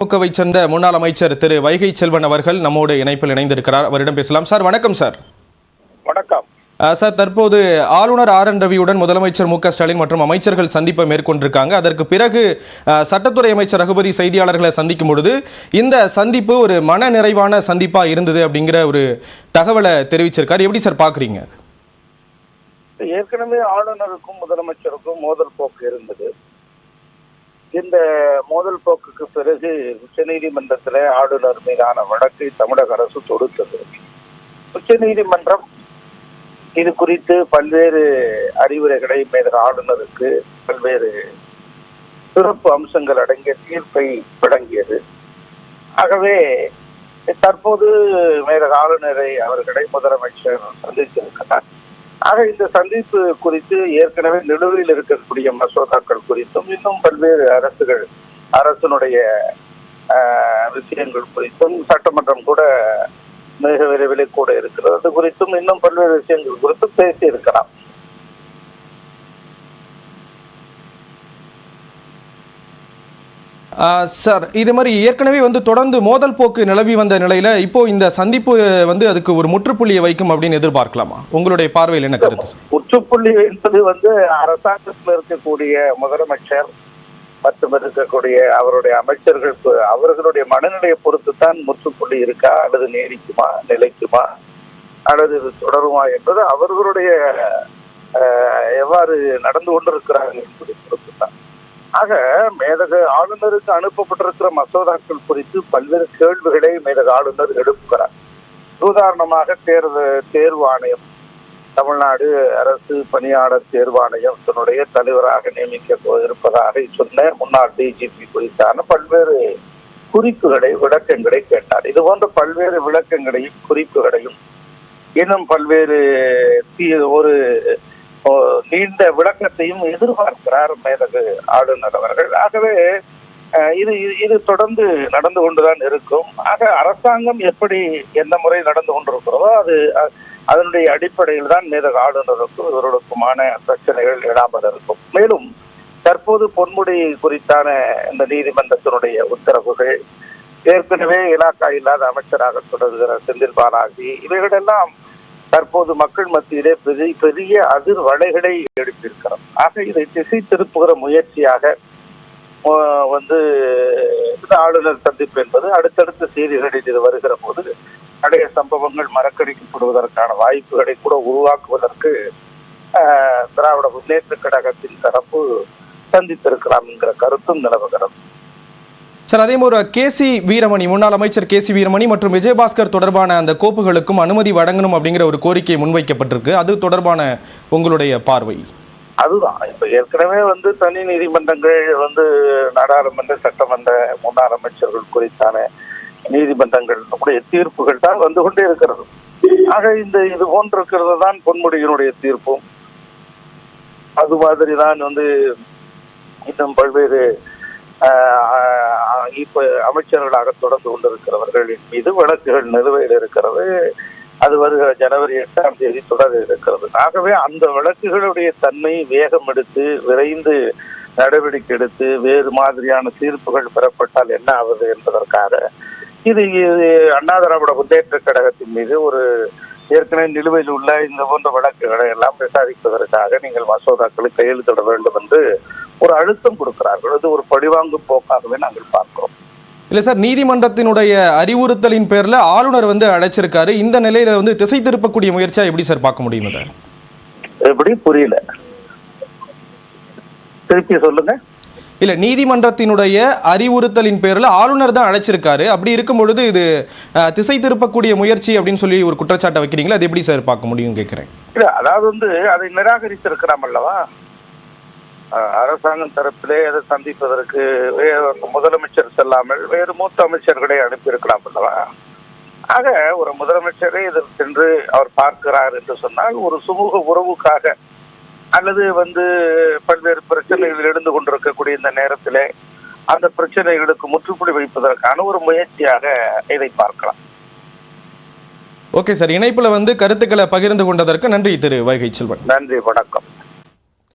திமுகவை சேர்ந்த முன்னாள் அமைச்சர் திரு. வைகை செல்வன் அவர்கள் நம்மோடு இணைப்பில் இணைந்திருக்கிறார். அவரிடம் பேசலாம். சார் வணக்கம் சார். வணக்கம். சார் தற்போது ஆளுநர் ஆர். என். ரவியுடன் முதலமைச்சர் மு. ஸ்டாலின் மற்றும் அமைச்சர்கள் சந்திப்பை மேற்கொண்டிருக்காங்க. அதற்கு பிறகு சட்டத்துறை அமைச்சர் ரகுபதி செய்தியாளர்களை சந்திக்கும் பொழுது இந்த சந்திப்பு ஒரு மன நிறைவான சந்திப்பா இருந்தது அப்படிங்கிற ஒரு தகவலை தெரிவிச்சிருக்காரு. எப்படி சார் பாக்குறீங்க? ஏற்கனவே ஆளுநருக்கும் முதலமைச்சருக்கும் மோதல் போக்கு இருந்தது. இந்த மோதல் போக்குக்கு பிறகு உச்சநீதிமன்றத்தில் ஆளுநர் மீதான வழக்கை தமிழக அரசு தொடுத்தது. உச்சநீதிமன்றம் இது குறித்து பல்வேறு அறிவுரைகளை மேற ஆளுநருக்கு பல்வேறு சிறப்பு அம்சங்கள் அடங்கிய தீர்ப்பை வழங்கியது. ஆகவே தற்போது மேதக ஆளுநரை அவர்களை முதலமைச்சர் சந்தித்திருக்கிறார். ஆக இந்த சந்திப்பு குறித்து ஏற்கனவே நிலுவையில் இருக்கக்கூடிய மசோதாக்கள் குறித்தும் இன்னும் பல்வேறு அரசுகள் அரசனுடைய ஆஹ், விஷயங்கள் குறித்தும் சட்டமன்றம் கூட மிக விரைவில் கூட இருக்கிறது. அது குறித்தும் இன்னும் பல்வேறு விஷயங்கள் குறித்தும் பேசி இருக்கலாம் சார் இது மாதிரி ஏற்கனவே வந்து தொடர்ந்து மோதல் போக்கு நிலவி வந்த நிலையில இப்போ இந்த சந்திப்பு வந்து அதுக்கு ஒரு முற்றுப்புள்ளியை வைக்கும் அப்படின்னு எதிர்பார்க்கலாமா? உங்களுடைய பார்வையில் என்ன கருத்து முற்றுப்புள்ளி என்பது வந்து அரசாங்கத்தில் இருக்கக்கூடிய முதலமைச்சர் மற்றும் இருக்கக்கூடிய அவருடைய அமைச்சர்கள் அவர்களுடைய மனநிலையை பொறுத்து தான் முற்றுப்புள்ளி இருக்கா அல்லது நீடிக்குமா நிலைக்குமா அல்லது இது தொடருமா என்பது அவர்களுடைய எவ்வாறு நடந்து கொண்டிருக்கிறார்கள் என்பதை பொறுத்து தான் ஆக மேதக ஆளுநருக்கு அனுப்பப்பட்டிருக்கிற மசோதாக்கள் குறித்து பல்வேறு கேள்விகளை மேதக ஆளுநர் எழுப்புகிறார். உதாரணமாக தேர்வு தேர்வு ஆணையம் தமிழ்நாடு அரசு பணியாளர் தேர்வாணையம் தன்னுடைய தலைவராக நியமிக்க இருப்பதாக சொன்ன முன்னாள் டிஜிபி குறித்தான பல்வேறு குறிப்புகளை விளக்கங்களை கேட்டார். இது போன்ற பல்வேறு விளக்கங்களையும் குறிப்புகளையும் இன்னும் பல்வேறு தீ- ஒரு நீண்ட விளக்கத்தையும் எதிர்பார்க்கிறார் மேதகு ஆளுநர் அவர்கள். ஆகவே இது இது- இது தொடர்ந்து நடந்து கொண்டுதான் இருக்கும். ஆக அரசாங்கம் எப்படி எந்த முறை நடந்து கொண்டிருக்கிறதோ அது அதனுடைய அடிப்படையில் தான் மேதக ஆளுநருக்கும் இவர்களுக்குமான பிரச்சனைகள் இடாமல் இருக்கும். மேலும் தற்போது பொன்முடி குறித்தான இந்த நீதிமன்றத்தினுடைய உத்தரவுகள் ஏற்கனவே இலாக்கா இல்லாத அமைச்சராக தொடர்கிற செந்தில் பாலாஜி இவைகளெல்லாம் தற்போது மக்கள் மத்தியிலே பெரிய பெரிய அதிர்வலைகளை எழுப்பியிருக்கிறோம் ஆக இதை திசை திருப்புகிற முயற்சியாக வந்து ஆளுநர் சந்திப்பு என்பது அடுத்தடுத்த செய்திகளில் இது வருகிற போது பழைய சம்பவங்கள் மறக்கடிக்கப்படுவதற்கான வாய்ப்புகளை கூட உருவாக்குவதற்கு திராவிட முன்னேற்ற கழகத்தின் தரப்பு சந்தித்திருக்கலாம் என்கிற கருத்தும் நிலவுகிறது. சார் அதே மாதிரி கேசி வீரமணி முன்னாள் அமைச்சர் கேசி வீரமணி மற்றும் விஜயபாஸ்கர் தொடர்பான அந்த கோப்புகளுக்கும் அனுமதி வழங்கணும் அப்படிங்கிற ஒரு கோரிக்கை முன்வைக்கப்பட்டிருக்கு. அது தொடர்பான உங்களுடைய பார்வை? அதுதான். இப்ப ஏற்கனவே வந்து தனி நீதிமன்றங்கள் வந்து நாடாளுமன்ற சட்டமன்ற முன்னாள் அமைச்சர்கள் குறித்தான நீதிமன்றங்கள் உடைய தீர்ப்புகள் தான் வந்து கொண்டே இருக்கிறது. ஆக இந்த இது போன்றிருக்கிறது தான் பொன்முடியினுடைய தீர்ப்பும் அது மாதிரி தான் வந்து இன்னும் பல்வேறு இப்ப அமைச்சர்களாக தொடர்ந்து கொண்டிருக்கிறவர்களின் மீது வழக்குகள் நிலுவையில் இருக்கிறது. அது வருகிற ஜனவரி எட்டாம் தேதி தொடர இருக்கிறது. ஆகவே அந்த வழக்குகளுடைய தன்மை வேகம் எடுத்து விரைந்து நடவடிக்கை எடுத்து வேறு மாதிரியான தீர்ப்புகள் பெறப்பட்டால் என்ன ஆகுது என்பதற்காக இது இது அண்ணா திராவிட முன்னேற்ற கழகத்தின் மீது ஒரு ஏற்கனவே நிலுவையில் உள்ள இந்த போன்ற வழக்குகளை எல்லாம் விசாரிப்பதற்காக நீங்கள் மசோதாக்களை கையெழுத்திட வேண்டும் என்று ஒரு அழுத்தம் கொடுக்கிறார்கள். இது ஒரு பழிவாங்கும் போக்காகவே நாங்கள் பார்க்கிறோம். இல்லை சார் நீதிமன்றத்தினுடைய அறிவுறுத்தலின் பேர்ல ஆளுநர் வந்து அழைச்சிருக்காரு. இந்த நிலையில வந்து திசை திருப்பக்கூடிய முயற்சியா எப்படி சார் பார்க்க முடியும் எப்படி? புரியல. திருப்பி சொல்லுங்க. இல்ல நீதிமன்றத்தினுடைய அறிவுறுத்தலின் பேர்ல ஆளுநர் தான் அழைச்சிருக்காரு. அப்படி இருக்கும் பொழுது இது திசை திருப்பக்கூடிய முயற்சி அப்படின்னு சொல்லி ஒரு குற்றச்சாட்டை வைக்கிறீங்களா? அது எப்படி சார் பார்க்க முடியும் கேட்கிறேன் இல்ல அதாவது வந்து அதை நிராகரித்திருக்கலாம் அல்லவா அரசாங்கம் தரப்பிலே அதை சந்திப்பதற்கு முதலமைச்சர் செல்லாமல் வேறு மூத்த அமைச்சர்களை அனுப்பியிருக்கலாம் அல்லவா? ஆக ஒரு முதலமைச்சரே இதில் சென்று அவர் பார்க்கிறார் என்று சொன்னால் ஒரு சுமூக உறவுக்காக அல்லது வந்து பல்வேறு பிரச்சனைகள் எழுந்து கொண்டிருக்கக்கூடிய இந்த நேரத்திலே அந்த பிரச்சனைகளுக்கு முற்றுப்புள்ளி வைப்பதற்கான ஒரு முயற்சியாக இதை பார்க்கலாம். ஓகே சார் இணைப்புல வந்து கருத்துக்களை பகிர்ந்து கொண்டதற்கு நன்றி திரு வைகை செல்வன். நன்றி வணக்கம்.